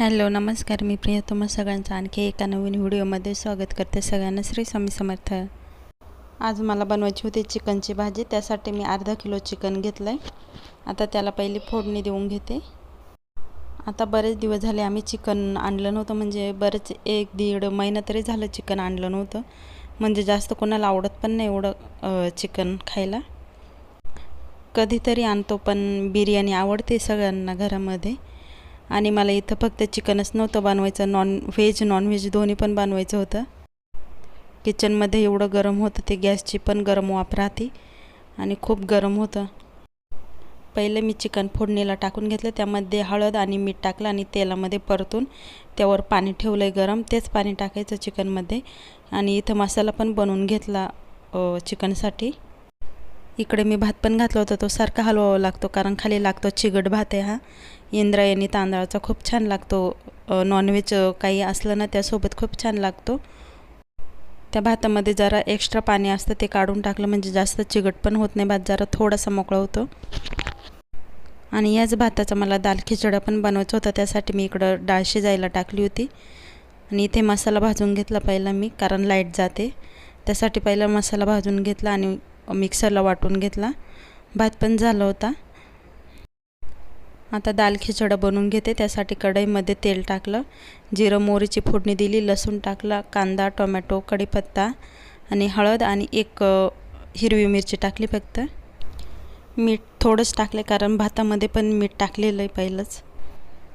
Hello नमस्कार मी प्रिया. तुम्हा सगळ्यांचं आणखी एका नवीन व्हिडिओमध्ये स्वागत करते सगळ्यांना. श्री स्वामी समर्थ. आज मला बनवायची होती चिकनची भाजी. त्यासाठी मी अर्धा किलो चिकन घेतलं आहे आता त्याला पहिली फोडणी देऊन घेते. आता बरेच दिवस झाले आम्ही चिकन आणलं नव्हतं. म्हणजे बरेच एक दीड महिना तरी झालं चिकन आणलं नव्हतं. म्हणजे जास्त कोणाला आवडत पण नाही एवढं चिकन खायला. कधीतरी आणतो पण बिर्याणी आवडते सगळ्यांना घरामध्ये. आणि मला इथं फक्त चिकनच नव्हतं बनवायचं. नॉन व्हेज नॉनव्हेज दोन्ही पण बनवायचं होतं. किचनमध्ये एवढं गरम होतं ते गॅसची पण गरम वाफ राहते आणि खूप गरम होतं. पहिले मी चिकन फोडणीला टाकून घेतलं. त्यामध्ये हळद आणि मीठ टाकलं आणि तेलामध्ये परतून त्यावर पाणी ठेवलं आहे गरम. तेच पाणी टाकायचं चिकनमध्ये आणि इथं मसाला पण बनवून घेतला चिकनसाठी. इकडे मी भात पण घातला होता तो सारखा हलवावा लागतो कारण खाली लागतो चिगट भात आहे हा. इंद्रायणी तांदळाचा खूप छान लागतो. नॉनव्हेज काही असलं ना त्यासोबत खूप छान लागतो. त्या भातामध्ये जरा एक्स्ट्रा पाणी असतं ते काढून टाकलं म्हणजे जास्त चिगट पण होत नाही भात जरा थोडासा मोकळा होतो. आणि याच भाताचा मला दाल खिचडा पण बनवायचा होता त्यासाठी मी इकडं डाळ शिजायला टाकली होती. आणि इथे मसाला भाजून घेतला पहिला मी कारण लाइट जाते. त्यासाठी पहिला मसाला भाजून घेतला आणि मिक्सरला वाटून घेतला. भात पण झाला होता. आता दाल खिचडा बनवून घेते. त्यासाठी कढईमध्ये तेल टाकलं. जिरं मोहरीची फोडणी दिली. लसूण टाकला. कांदा टोमॅटो कढीपत्ता आणि हळद आणि एक हिरवी मिरची टाकली फक्त. मीठ थोडंच टाकले कारण भातामध्ये पण मीठ टाकलेलं आहे पहिलंच.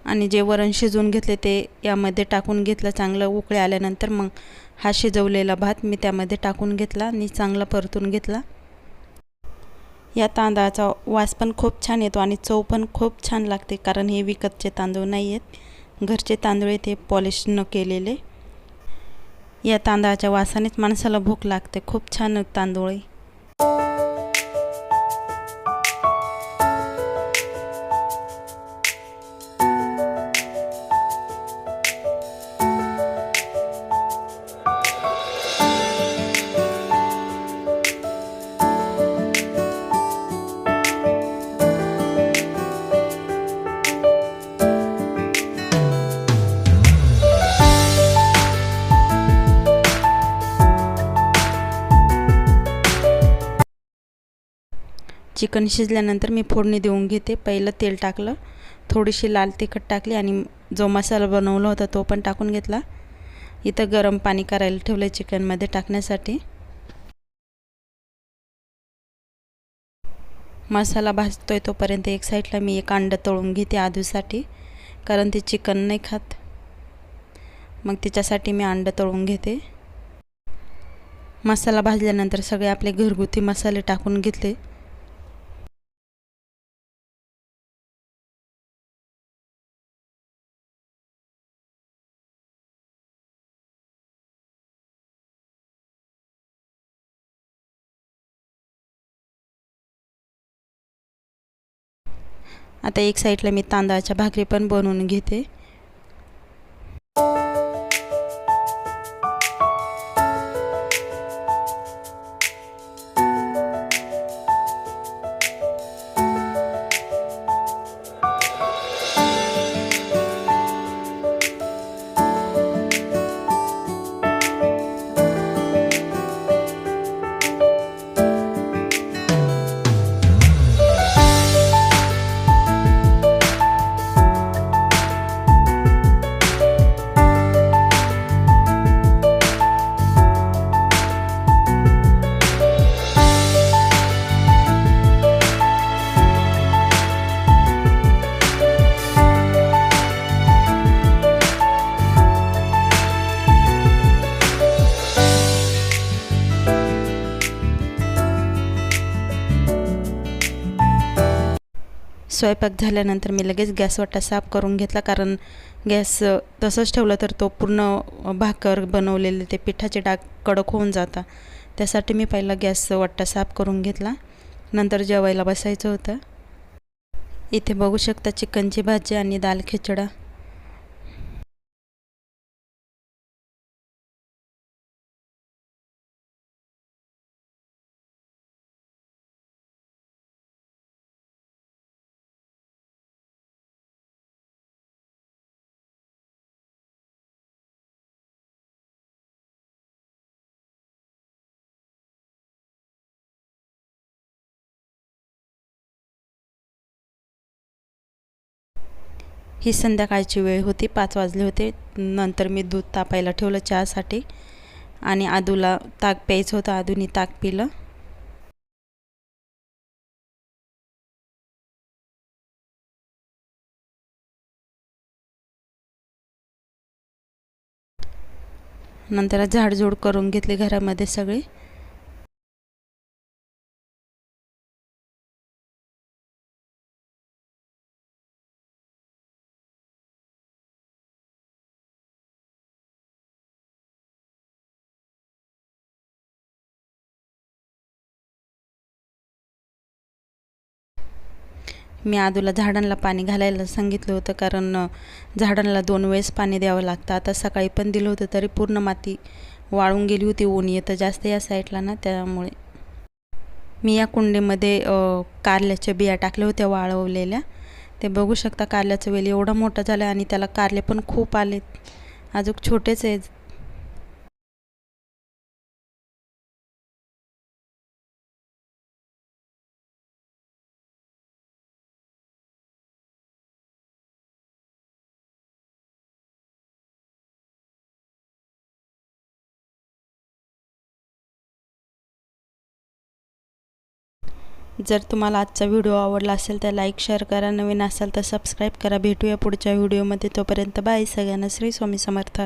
आणि जे वरण शिजवून घेतले ते यामध्ये टाकून घेतलं. चांगलं उकळे आल्यानंतर मग हा शिजवलेला भात मी त्यामध्ये टाकून घेतला आणि चांगला परतून घेतला. या तांदळाचा वास पण खूप छान येतो आणि चव पण खूप छान लागते कारण हे विकतचे तांदूळ नाही आहेत घरचे तांदूळ येथे पॉलिश न केलेले. या तांदळाच्या वासानेच माणसाला भूक लागते. खूप छान तांदूळ आहे. चिकन शिजल्यानंतर मी फोडणी देऊन घेते. पहिलं तेल टाकलं थोडीशी लाल तिखट टाकली आणि जो मसाला बनवला होता तो पण टाकून घेतला. इथं गरम पाणी करायला ठेवलं चिकनमध्ये टाकण्यासाठी. मसाला भाजतोय तोपर्यंत एक साईडला मी एक अंडं तळून घेते आधूसाठी कारण ते चिकन नाही खात. मग तिच्यासाठी मी अंडं तळून घेते. मसाला भाजल्यानंतर सगळे आपले घरगुती मसाले टाकून घेतले. आता एक साईडला मी तांदळाच्या भाकरी पण बनवून घेते. स्वयंपाक झाल्यानंतर मी लगेच गॅस वाटा साफ करून घेतला कारण गॅस तसंच ठेवलं तर तो पूर्ण भाकर बनवलेले ते पिठाचे डाग कडक होऊन जाता. त्यासाठी मी पहिला गॅस वाटा साफ करून घेतला. नंतर जेवायला बसायचं होतं. इथे बघू शकता चिकनची भाजी आणि दाल खिचडा. ही संध्याकाळची वेळ होती. पाच वाजले होते. नंतर मी दूध तापायला ठेवलं चहासाठी. आणि आदूला ताक प्यायचं होतं. आदूनी ताक पिलं. नंतर झाडझूड करून घेतली घरामध्ये सगळे. मी आदूला झाडांना पाणी घालायला सांगितलं होतं कारण झाडांना दोन वेळेस पाणी द्यावं लागतं. आता सकाळी पण दिलं होतं तरी पूर्ण माती वाळून गेली होती ऊन येतं जास्त या साईडला ना त्यामुळे. मी या कुंडीमध्ये कारल्याच्या बिया टाकल्या होत्या वाळवलेल्या. ते बघू शकता कारल्याचं वेल एवढा मोठा झाला आणि त्याला कारले पण खूप आलेत. अजून छोटेच आहेत. जर तुम्हाला आजचा व्हिडिओ आवडला असेल तर लाईक शेअर करा. नवीन असाल तर सबस्क्राईब करा. भेटूया पुढच्या व्हिडिओमध्ये. तोपर्यंत बाय. सगळ्यांना श्री स्वामी समर्थ.